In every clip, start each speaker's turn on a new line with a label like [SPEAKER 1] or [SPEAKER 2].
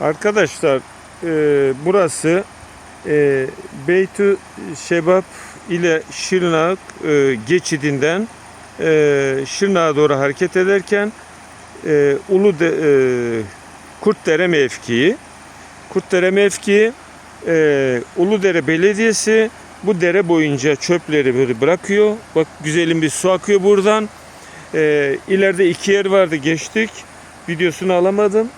[SPEAKER 1] Arkadaşlar e, burası e, Beytü Şebap ile Şırnak e, geçidinden e, Şırnak'a doğru hareket ederken e, Ulu de, e, Kurtdere mevkii Kurtdere mevkii e, Uludere Belediyesi bu dere boyunca çöpleri böyle bırakıyor. Bak güzelim bir su akıyor buradan. E, ileride iki yer vardı geçtik. Videosunu alamadım.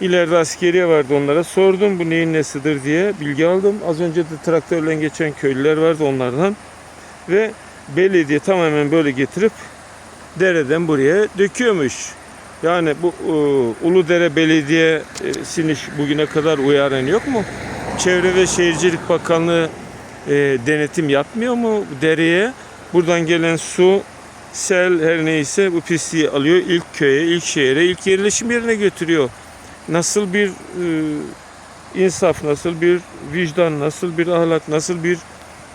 [SPEAKER 1] İleride askeriye vardı onlara sordum bu neyin nesidir diye bilgi aldım. Az önce de traktörle geçen köylüler vardı onlardan. Ve belediye tamamen böyle getirip dereden buraya döküyormuş. Yani bu e, Uludere Belediyesi'nin bugüne kadar uyaran yok mu? Çevre ve Şehircilik Bakanlığı e, denetim yapmıyor mu dereye? Buradan gelen su, sel her neyse bu pisliği alıyor ilk köye, ilk şehre, ilk yerleşim yerine götürüyor. Nasıl bir e, insaf, nasıl bir vicdan, nasıl bir ahlak, nasıl bir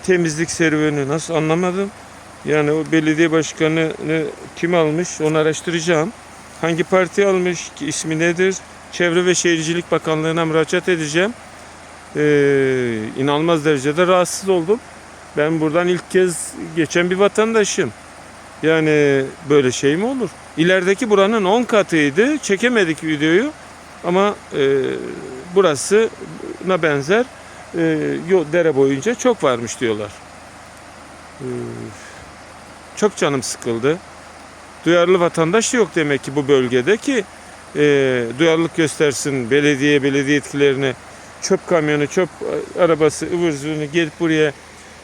[SPEAKER 1] temizlik serüveni nasıl anlamadım. Yani o belediye başkanını kim almış onu araştıracağım. Hangi parti almış, ismi nedir? Çevre ve Şehircilik Bakanlığı'na müracaat edeceğim. Ee, inanılmaz derecede rahatsız oldum. Ben buradan ilk kez geçen bir vatandaşım. Yani böyle şey mi olur? İlerideki buranın 10 katıydı. Çekemedik videoyu. Ama e, burasına benzer e, dere boyunca çok varmış diyorlar. E, çok canım sıkıldı. Duyarlı vatandaş da yok demek ki bu bölgede ki e, duyarlılık göstersin belediye, belediye etkilerine çöp kamyonu, çöp arabası ıvır zıvırını gelip buraya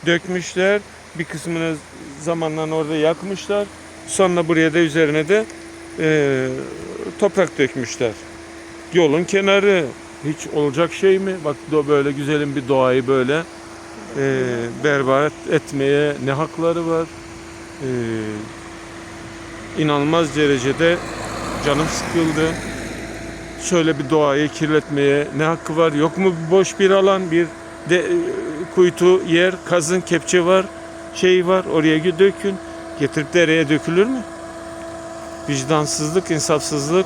[SPEAKER 1] dökmüşler. Bir kısmını zamanla orada yakmışlar. Sonra buraya da üzerine de e, toprak dökmüşler. Yolun kenarı hiç olacak şey mi? Bak böyle güzelim bir doğayı böyle e, berbat etmeye ne hakları var? E, inanılmaz derecede canım sıkıldı. Şöyle bir doğayı kirletmeye ne hakkı var? Yok mu boş bir alan, bir de, e, kuytu yer, kazın, kepçe var, şey var. Oraya dökün. Getirip dereye dökülür mü? Vicdansızlık, insafsızlık